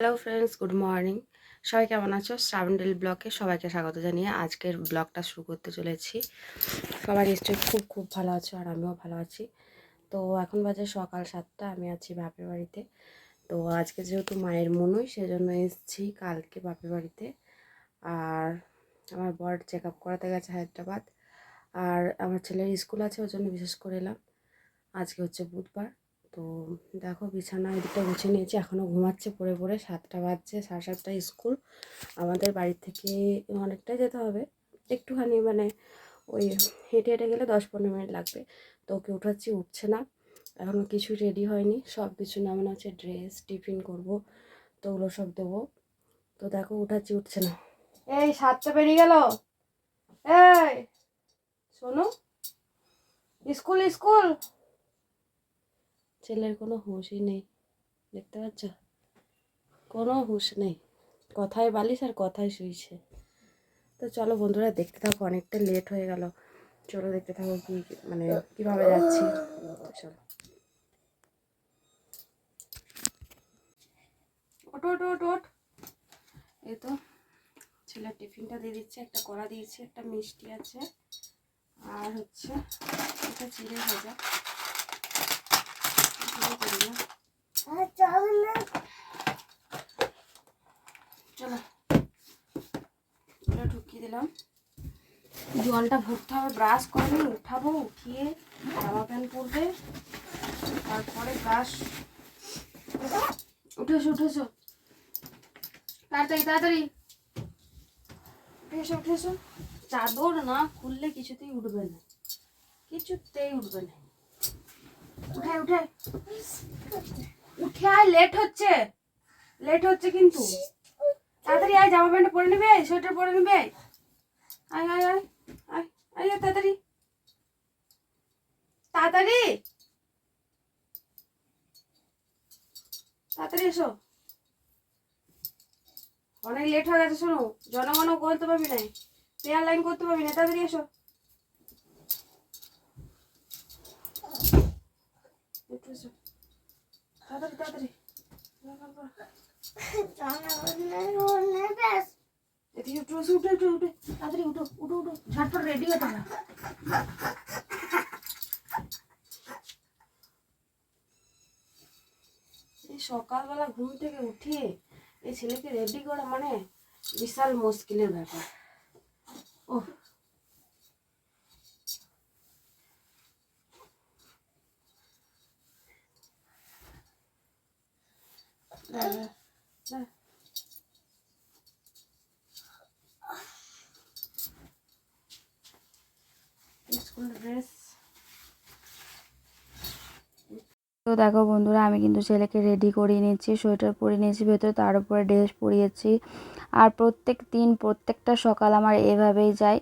Hello friends good morning সবাই কেমন আছো? শ্রাবণ ব্লকে সবাইকে স্বাগত জানিয়ে আজকের ব্লগটা শুরু করতে চলেছি। সবাই নিশ্চয়ই খুব খুব ভালো আছো আর আমিও ভালো আছি। তো এখন বাজে সকাল সাতটা, আমি আছি বাপের বাড়িতে। তো আজকে যেহেতু মায়ের মনই, সেজন্য এসেছি কালকে বাপের বাড়িতে। আর আমার বর চেক আপ করাতে গেছে হায়দ্রাবাদ। আর আমার ছেলের স্কুল আছে, ওর জন্য বিশেষ করে এলাম। আজকে হচ্ছে বুধবার। তো দেখো বিছানা এদিকটা গুছিয়ে নিয়েছি এখনও ঘুমাচ্ছে, পড়ে পড়ে সাতটা বাজছে, সাড়ে সাতটা স্কুল। আমাদের বাড়ি থেকে অনেকটাই যেতে হবে। একটুখানি মানে ওই হেঁটে হেঁটে গেলে দশ পনেরো মিনিট লাগবে। তো ওকে উঠাচ্ছি, উঠছে না। এখনও কিছু রেডি হয়নি। সব কিছু না নামানো হচ্ছে ড্রেস টিফিন করব, তো ওগুলো সব দেবো। তো দেখো উঠাচ্ছি, উঠছে না। এই, সাতটা বেরিয়ে গেল। এই, শোনো। School school. ছেলের কোনো হুঁশই নেই। দেখতে পাচ্ছ? কোনো হুঁশ নেই। কথায় বালিশ আর কথায় শুইছে। তো চলো বন্ধুরা, দেখতে থাকো, অনেকটা লেট হয়ে গেল। চলো দেখতে থাকো কি মানে কীভাবে যাচ্ছি। চলো। ওটো ওটো ওটো এই তো, ছেলের টিফিনটা দিয়ে দিচ্ছে, একটা কড়া দিয়েছে, একটা মিষ্টি আছে। আর হচ্ছে এটা চিড়ে ভাজা। চলো। ঢুকিয়ে দিলাম। জলটা ভরতে হবে ব্রাশ করে উঠাবো, উঠিয়ে জামা প্যান্ট পরবে। তারপরে ব্রাশ উঠেছো উঠেছো। তাড়াতাড়ি তাড়াতাড়ি। উঠেছো উঠেছো। চাদর না খুললে কিছুতেই উঠবে না। কিছুতেই উঠবে না। উঠে উঠে উঠে আয় লেট হচ্ছে। লেট হচ্ছে কিন্তু। তাড়াতাড়ি আয়, জামা প্যান্ট পরে নেবে, সোয়েটার পরে নেবে। আয় আয় আয় আয় আয় তাড়াতাড়ি। তাড়াতাড়ি। তাড়াতাড়ি এসো। অনেক লেট হয়ে গেছে, শোনো। জনগণও করতে পারবি না পেয়ার লাইন করতে পারবি না তাড়াতাড়ি এসো। একটু তাড়াতাড়ি উঠো উঠো উঠো রেডি এই সকালবেলা ঘুম থেকে উঠিয়ে এই ছেলেকে রেডি করা মানে বিশাল মুশকিলের ব্যাপার ও তো দেখো বন্ধুরা, আমি কিন্তু ছেলেকে রেডি করিয়ে নিচ্ছি, সোয়েটার পরিয়ে নিয়েছি, ভেতরে তার উপরে ড্রেস পরিয়েছি। আর প্রত্যেক দিন, প্রত্যেকটা সকাল আমার এভাবেই যায়।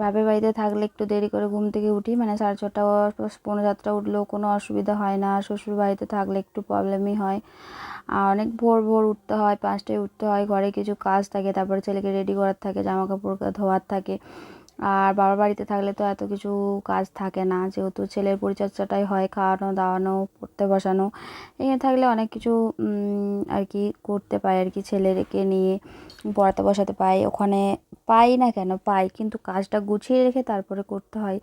বাপের বাড়িতে থাকলে একটু দেরি করে ঘুম থেকে উঠি। মানে সাড়ে ছটা পনেরো সাতটা উঠলেও কোনো অসুবিধা হয় না। শ্বশুর বাড়িতে থাকলে একটু প্রবলেমই হয়। আর অনেক ভোর ভোর উঠতে হয়, পাঁচটায় উঠতে হয়। ঘরে কিছু কাজ থাকে, তারপরে ছেলেকে রেডি করার থাকে জামা কাপড় ধোয়ার থাকে। আর বাবার বাড়িতে থাকলে তো এত কিছু কাজ থাকে না। যেহেতু ছেলের পরিচর্যাটাই হয়, খাওয়ানো, দাওয়ানো, পড়তে বসানো, এখানে থাকলে অনেক কিছু আর কি করতে পাই আর কি ছেলেকে নিয়ে, পড়াতে বসাতে পাই ওখানে পাই না কেন? পাই। কিন্তু কাজটা গুছিয়ে রেখে তারপরে করতে হয়,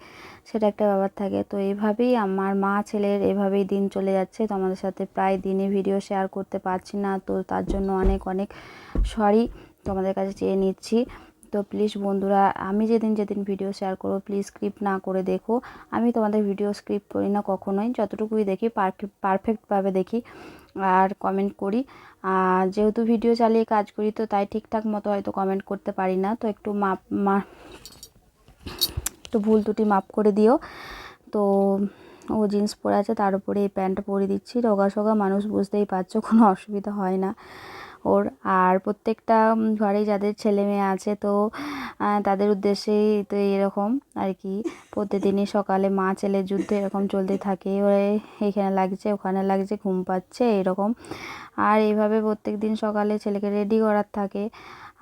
সেটা একটা ব্যাপার থাকে। তো এভাবেই আমার মা, ছেলের এভাবেই দিন চলে যাচ্ছে। তো আমাদের সাথে প্রায় দিনে ভিডিও শেয়ার করতে পারছি না। তো তার জন্য অনেক অনেক সরি তোমাদের কাছে চেয়ে নিচ্ছি। তো প্লিজ বন্ধুরা, আমি যেদিন যেদিন ভিডিও শেয়ার করব প্লিজ স্ক্রিপ্ট না করে দেখো। আমি তোমাদের ভিডিও স্ক্রিপ্ট করি না কখনোই, যতটুকুই দেখি পারফেক্টভাবে দেখি আর কমেন্ট করি। আর যেহেতু ভিডিও চালিয়ে কাজ করি, তো তাই ঠিকঠাক মতো হয়তো কমেন্ট করতে পারি না। তো একটু মাপ, মা, একটু ভুল ত্রুটি মাপ করে দিও। তো ও জিন্স পরে আছে, তার উপরে এই প্যান্টটা পরে দিচ্ছি। রোগা সোগা মানুষ বুঝতেই পারছ, কোনো অসুবিধা হয় না। ওর। আর প্রত্যেকটা ঘরেই যাদের ছেলে মেয়ে আছে তো তাদের উদ্দেশ্যেই তো এরকম আর কি। প্রতিদিনই সকালে মা ছেলের যুদ্ধ এরকম চলতে থাকে। ওরে, এখানে লাগছে, ওখানে লাগছে, ঘুম পাচ্ছে, এরকম। আর এইভাবে প্রত্যেক দিন সকালে ছেলেকে রেডি করার থাকে।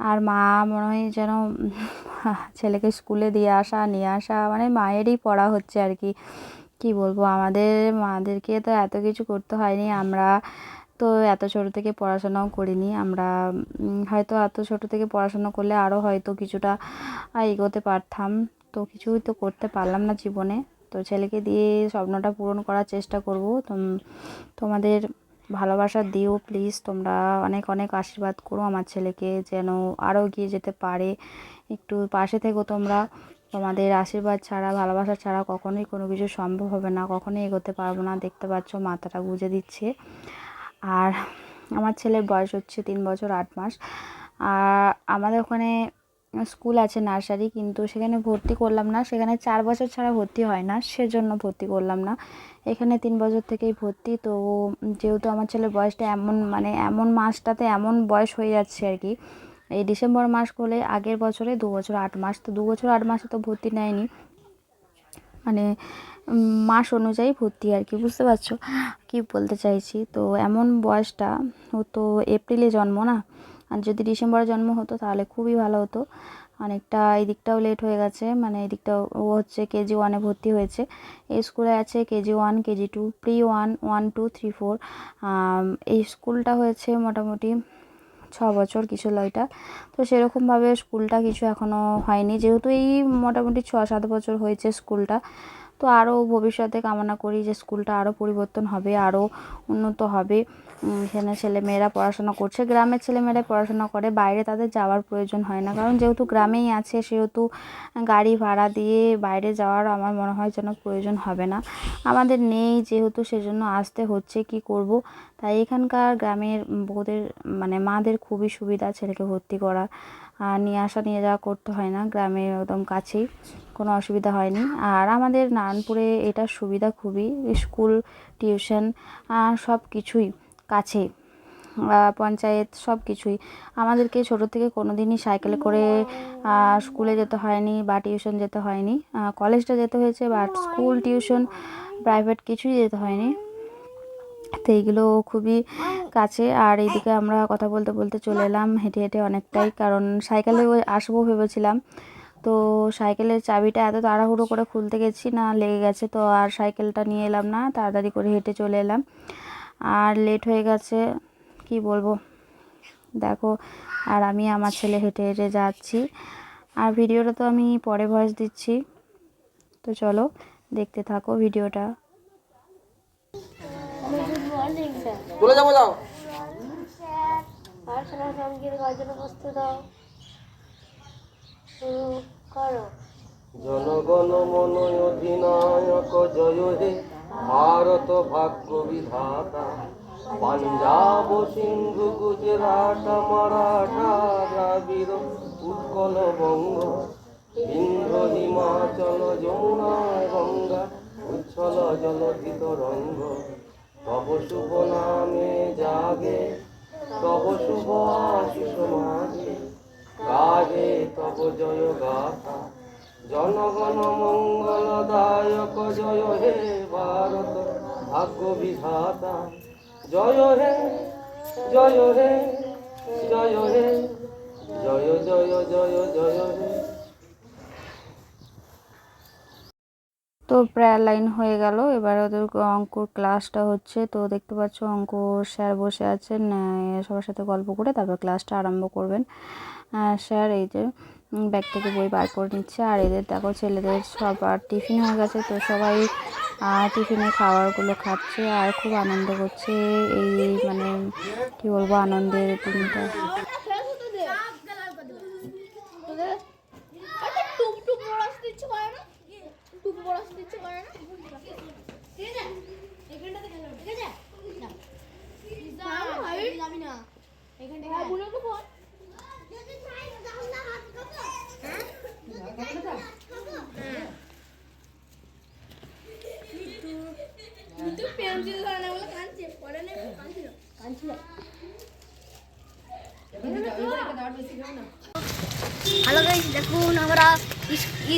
আর মা মনে হয় যেন, ছেলেকে স্কুলে দিয়ে আসা, নিয়ে আসা মানে মায়েরই পড়া হচ্ছে আর কি। কী বলব? আমাদের, মাদেরকে তো এত কিছু করতে হয়নি। আমরা তো এত ছোট থেকে পড়াশোনাও করিনি। আমরা হয়তো এত ছোট থেকে পড়াশোনা করলে আরও হয়তো কিছুটা এগোতে পারতাম। তো কিছুই তো করতে পারলাম না জীবনে। তো ছেলেকে দিয়ে স্বপ্নটা পূরণ করার চেষ্টা করব। তোম- তোমাদের ভালোবাসা দিও প্লিজ। তোমরা অনেক অনেক আশীর্বাদ করো আমার ছেলেকে যেন আরও এগিয়ে যেতে পারে। একটু পাশে থেকো তোমরা। তোমাদের আশীর্বাদ ছাড়া, ভালোবাসা ছাড়া কখনোই কোনো কিছু সম্ভব হবে না। কখনোই এগোতে পারব না। দেখতে পাচ্ছ মাথাটা গুঁজে দিচ্ছে। আর আমার ছেলের বয়স হচ্ছে তিন বছর আট মাস। আর আমাদের ওখানে স্কুল আছে নার্সারি, কিন্তু সেখানে ভর্তি করলাম না। সেখানে চার বছর ছাড়া ভর্তি হয় না, সেজন্য ভর্তি করলাম না। এখানে তিন বছর থেকেই ভর্তি। তো যেহেতু আমার ছেলের বয়সটা এমন মানে এমন মাসটাতে এমন বয়স হয়ে যাচ্ছে আর কি, এই ডিসেম্বর মাস করলে আগের বছরে দু বছর আট মাস। তো দু বছর আট মাসে তো ভর্তি নেয়নি। মানে মাস অনুযায়ী ভর্তি আর কি, বুঝতে পারছ? কি বলতে চাইছি? তো এমন বয়সটা, ও তো এপ্রিলে জন্ম না? আর যদি ডিসেম্বরে জন্ম হতো তাহলে খুবই ভালো হতো। অনেকটা এই দিকটাও লেট হয়ে গেছে মানে এই ও হচ্ছে কেজি ওয়ানে ভর্তি হয়েছে। এই স্কুলে আছে KG one KG two pre one one two three four এই স্কুলটা হয়েছে মোটামুটি ছ বছর কিছু লয়টা তো সেরকমভাবে স্কুলটা কিছু এখনও হয়নি। যেহেতু এই মোটামুটি ছ সাত বছর হয়েছে স্কুলটা, তো আরও ভবিষ্যতে কামনা করি যে স্কুলটা আরও পরিবর্তন হবে, আরও উন্নত হবে। এখানে ছেলেমেয়েরা পড়াশোনা করছে। গ্রামের ছেলেমেয়েরা পড়াশোনা করে, বাইরে তাদের যাওয়ার প্রয়োজন হয় না। কারণ যেহেতু গ্রামেই আছে, সেহেতু গাড়ি ভাড়া দিয়ে বাইরে যাওয়ার আমার মনে হয় যেন প্রয়োজন হবে না। আমাদের নেই যেহেতু, সেজন্য আসতে হচ্ছে, কি করব? তাই এখানকার গ্রামের বউদের মানে মাদের খুবই সুবিধা ছেলেকে ভর্তি করা। আর নিয়ে আসা, নিয়ে যাওয়া করতে হয় না গ্রামে একদম কাছেই। কোনো অসুবিধা হয়নি। আর আমাদের নারায়ণপুরে এটা সুবিধা খুবই, স্কুল, টিউশন সব কিছুই। কাছে পঞ্চায়েত সব কিছুই। আমাদেরকে ছোটো থেকে কোনো দিনই সাইকেলে করে স্কুলে যেতে হয়নি বা টিউশন যেতে হয়নি। কলেজটা যেতে হয়েছে বাট স্কুল টিউশন প্রাইভেট কিছুই যেতে হয়নি। তো এইগুলো খুবই কাছে। আর এইদিকে আমরা কথা বলতে বলতে চলে এলাম হেঁটে হেঁটে অনেকটাই, কারণ সাইকেলে আসব ভেবেছিলাম। তো সাইকেলের চাবিটা এত তাড়াহুড়ো করে খুলতে গেছি না, লেগে গেছে তো আর সাইকেলটা নিয়ে এলাম না, তাড়াতাড়ি করে হেঁটে চলে এলাম। আর লেট হয়ে গেছে কি বলব? দেখো আর আমি আমার ছেলে হেঁটে হেঁটে যাচ্ছি। আর ভিডিওটা তো আমি পরে ভয়েস দিচ্ছি। তো চলো দেখতে থাকো ভিডিওটা। বলে যাব যাও। প্রার্থনা প্রস্তুত করো। জনগণ মন অধিনায়ক জয় হে ভারত ভাগ্য বিধাতা। পাঞ্জাব সিন্ধু গুজরাট মারাঠা দ্রাবিড় উৎকল বঙ্গ। বিন্ধ্য হিমাচল যমুনা গঙ্গা উচ্ছল জলধিত রঙ্গ। তব শুভ নামে জাগে, তব শুভ আশিস মাগে গাহে তব জয় গাথা জনগণ মঙ্গলদায়ক জয় হে ভারত ভাগ্য বিধাতা জয় হে জয় হে জয় হে, জয় জয় জয় জয় হে। তো প্রেয়ার লাইন হয়ে গেল, এবার ওদের অঙ্কর ক্লাসটা হচ্ছে। তো দেখতে পাচ্ছ অঙ্ক স্যার বসে আছেন সবার সাথে গল্প করে তারপর ক্লাসটা আরম্ভ করবেন। স্যার এই যে ব্যাগ থেকে বই বার করে নিচ্ছে। আর এদের দেখো, ছেলেদের সবার টিফিন হয়ে গেছে, তো সবাই টিফিনে খাবারগুলো খাচ্ছে আর খুব আনন্দ করছে। এই মানে কী বলব, আনন্দের দিনটা টুক টুক পড়াশোনা ইচ্ছে করে না টুক পড়াশোনা ইচ্ছে করে না ঠিক আছে এখানটাতে খেলো ঠিক আছে না যাবি না এখানটা হ্যাঁ বলে তো বল কিন্তু পেন্সিল ধরে না বলে কাঁদছে পরে না কাঁদছিল কাঁদছিল হ্যালো গাইস দেখুন আমরা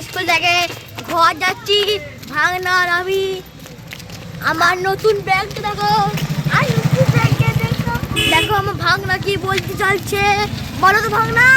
স্কুল থেকে ঘর যাচ্ছি। ভাঙনার আমি। আমার নতুন ব্যাগ দেখো। আর দেখো। আমার ভাগনা কি বলতে চলছে বলো তো ভাঙনা